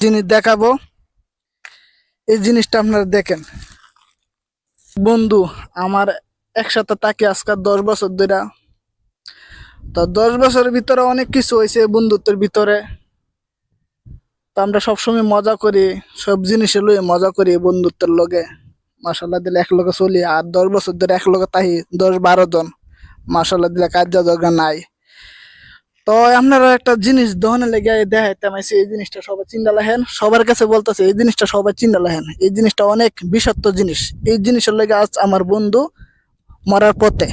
জিনিস দেখাবো, এই জিনিসটা আপনারা দেখেন। বন্ধু, আমার একসাথে তাকে আজকাল দশ বছর ধরে তো দশ বছরের ভিতরে অনেক কিছু হয়েছে বন্ধুত্বের ভিতরে। তো আমরা সবসময় মজা করি, সব জিনিসে লইয়ে মজা করি বন্ধুত্বের লগে। মাসাল্লাহ দিলে এক লগে চলি, আর দশ বছর ধরে এক লগে তাহি, দশ বারো জন। মাসাল্লাহ দিলে কাজ নাই। তো আপনারা একটা জিনিস দহনে লেগে দেখাইতে আমাইছে এই জিনিসটা সবাই চিন্তা লাহেন সবার কাছে বলতেছে, এই জিনিসটা সবাই চিন্তা লাহেন এই জিনিসটা অনেক বিষাক্ত জিনিস। এই জিনিসের লেগে আজ আমার বন্ধু মরার পথে।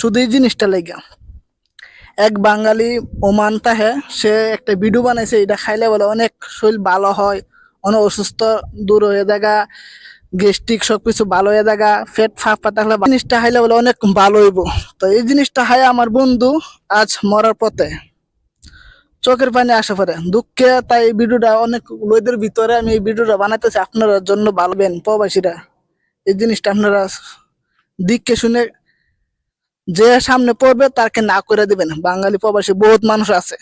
শুধু এই জিনিসটা লেগে। এক বাঙালি ওমান তাহে, সে একটা ভিডিও বানাইছে, এটা খাইলে বলে অনেক শরীর ভালো হয়, অনেক অসুস্থ দূর হয়ে জায়গা। গ্যাস্ট্রিক সবকিছু ভালো হয়ে জায়গা ফেট ফাঁপা থাকলে জিনিসটা হাইলে বলে অনেক ভালো হইব। তো এই জিনিসটা হাই আমার বন্ধু আজ মরার পথে। চোখের পানি আসে পরে। দুঃখে তাই এই ভিডিওটা অনেক লোকদের ভিতরে আমি এই ভিডিওটা বানাইতেছি। আপনার জন্য ভালবেন প্রবাসীরা। এই জিনিসটা আপনারা দিককে শুনে যে সামনে পড়বে তাকে না করে দিবেন। বাঙালি প্রবাসী বহুত মানুষ আছে।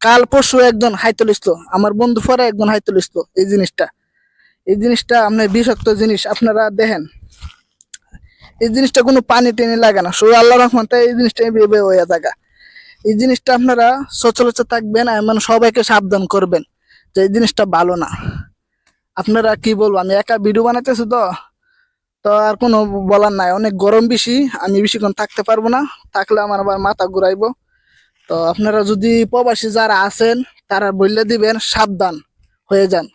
কাল পরশু একজন হাইতল ইসলো আমার বন্ধু পরে একজন হাইতল ইসলো এই জিনিসটা। এই জিনিসটা আপনার বিষাক্ত জিনিস, আপনারা দেখেন। এই জিনিসটা কোনো পানি টেনে লাগে না। শুধু আল্লাহ রহমতে এই জিনিসটা ভেবে হয়ে থাকা এই জিনিসটা আপনারা সচলাচল থাকবেন এমন সবাইকে সাবধান করবেন যে এই জিনিসটা ভালো না। আপনারা কি বলব, আমি একা ভিডিও বানাইতেছি তো তো আর কোনো বলার নাই। অনেক গরম বেশি, আমি বেশিক্ষণ থাকতে পারব না। থাকলে আমার আবার মাথা ঘুরাইবো। তো আপনারা যদি প্রবাসী যারা আছেন, তারা বললে দিবেন, সাবধান হয়ে যান।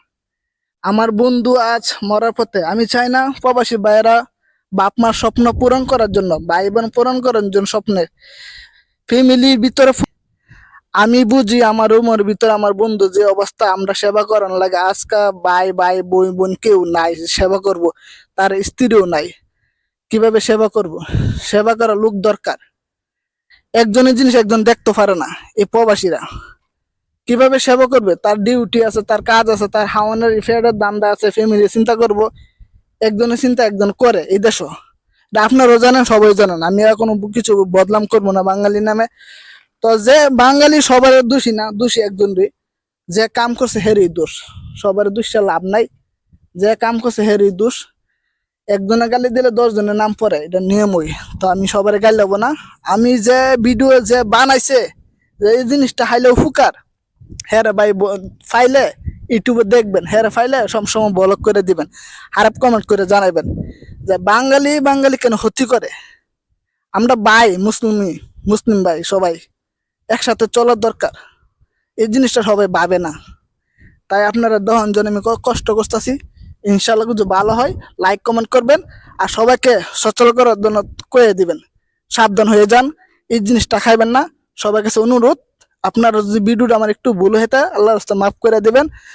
আমার বন্ধু আজ মরার পথে। আমি চাই না প্রবাসী ভাইয়েরা বাপ মার স্বপ্ন পূরণ করার জন্য ভাই বোন পূরণ করার জন্য স্বপ্নে। ফ্যামিলির ভিতরে আমি বুঝি আমার রুমের ভিতরে আমার বন্ধু যে অবস্থা, আমরা সেবা করার লাগে। আজকা ভাই ভাই, বোন বোন কেউ নাই, সেবা করব। তার স্ত্রীও নাই। কীভাবে সেবা করব? সেবা করার লোক দরকার। একজনের জিনিস একজন দেখতে পারে না, এই প্রবাসীরা। কীভাবে সেবা করবে? তার ডিউটি আছে, তার কাজ আছে, তার হাওয়ানের ফেয়ারের দান্দা আছে ফ্যামিলি চিন্তা করব, একজনের চিন্তা একজন করে, এই দেশও এটা আপনারাও জানেন, সবাই জানেন, আমি আর কোনো কিছু বদলাম করব না বাঙালি নামে। তো যে বাঙালি সবার দোষী না, দোষী একজনই যে কাম করছে হেরই দোষ, সবার দোষে লাভ নাই। যে কাম করছে হেরই দোষ একজনে গালি দিলে দশ জনের নাম পড়ে, এটা নিয়মই। তো আমি সবার গালি দেবো না। আমি যে ভিডিও যে বানাইছে, যে এই জিনিসটা হাইলেও ফুকার হ্যাঁ ভাই ফাইলে ইউটিউবে দেখবেন। হ্যাঁ ফাইলে সবসময় ব্লক করে দিবেন খারাপ কমেন্ট করে জানাবেন যে বাঙালি বাঙালি কেন ক্ষতি করে? আমরা ভাই মুসলিমই মুসলিম ভাই সবাই একসাথে চলার দরকার। এই জিনিসটা সবাই ভাবে না। তাই আপনারা দহন জন আমি কষ্ট করতেছি। ইনশাল্লাহ কিছু ভালো হয় লাইক কমেন্ট করবেন আর সবাইকে সচল করার জন্য কয়ে দিবেন। সাবধান হয়ে যান, এই জিনিসটা খাইবেন না। সবার কাছে অনুরোধ আপনারা যদি ভিডিওটা আমার একটু ভুল হয়ে থাকে আল্লাহ রাস্তা মাফ করে দিবেন।